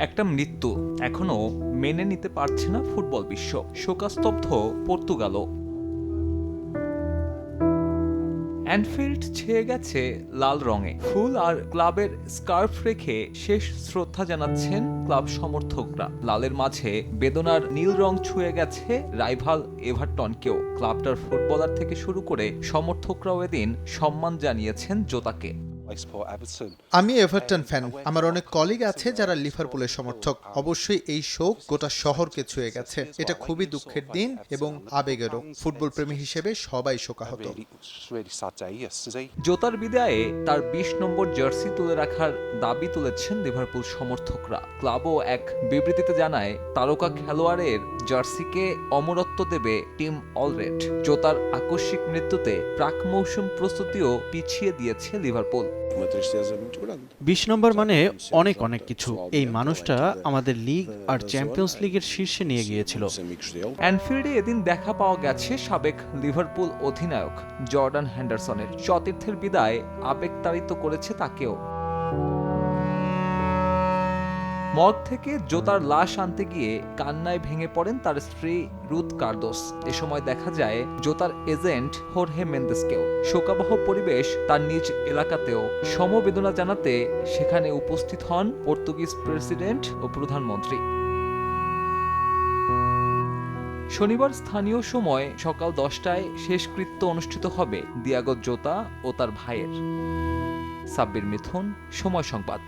একটা মৃত্যু এখনও মেনে নিতে পারছে না ফুটবল বিশ্ব। শোকাস্তব্ধ পর্তুগালও অ্যানফিল্ড ছেয়ে গেছে লাল রঙে। ফুল আর ক্লাবের স্কার্ফ রেখে শেষ শ্রদ্ধা জানাচ্ছেন ক্লাব সমর্থকরা। লালের মাঝে বেদনার নীল রং ছুঁয়ে গেছে রাইভাল এভারটনকেও। ক্লাবটার ফুটবলার থেকে শুরু করে সমর্থকরাও এদিন সম্মান জানিয়েছেন জোতাকে. আমি এভারটন ফ্যান আমার অনেক কলিগ আছে যারা লিভারপুলের সমর্থক। অবশ্যই এই শোক গোটা শহরকে ছুঁয়ে গেছে। এটা খুবই দুঃখের দিন এবং আবেগেরও ফুটবল প্রেমী হিসেবে সবাই শোকাহত. জোতার বিদায়ে তার বিশ নম্বর জার্সি তুলে রাখার দাবি তুলেছেন লিভারপুল সমর্থকরা। ক্লাবও এক বিবৃতিতে জানায় তারকা খেলোয়াড়ের জার্সিকে অমরত্ব দেবে টিম অলরেড। জোতার আকস্মিক মৃত্যুতে প্রাক মৌসুম প্রস্তুতিও পিছিয়ে দিয়েছে লিভারপুল। বিশ নম্বর মানে অনেক অনেক কিছু। এই মানুষটা আমাদের লিগ আর চ্যাম্পিয়ন্স লিগের শীর্ষে নিয়ে গিয়েছিল। অ্যানফিল্ডে এদিন দেখা পাওয়া গেছে সাবেক লিভারপুল অধিনায়ক জর্ডান হ্যান্ডারসনের। সতীর্থের বিদায় আবেগ তাড়িত করেছে তাকেও। মদ থেকে জোতার লাশ আনতে গিয়ে কান্নায় ভেঙে পড়েন তার স্ত্রী রুথ কার্দোস। এ সময় দেখা যায়, জোতার এজেন্ট হোরহে মেন্দেসকেও। শোকাবহ পরিবেশ তার নিজ এলাকাতেও। সমবেদনা জানাতে সেখানে উপস্থিত হন পর্তুগিজ প্রেসিডেন্ট ও প্রধানমন্ত্রী। শনিবার স্থানীয় সময় সকাল দশটায় শেষকৃত্য অনুষ্ঠিত হবে দিয়াগত জোতা ও তার ভাইয়ের। সাব্বির মিথুন, সময় সংবাদ।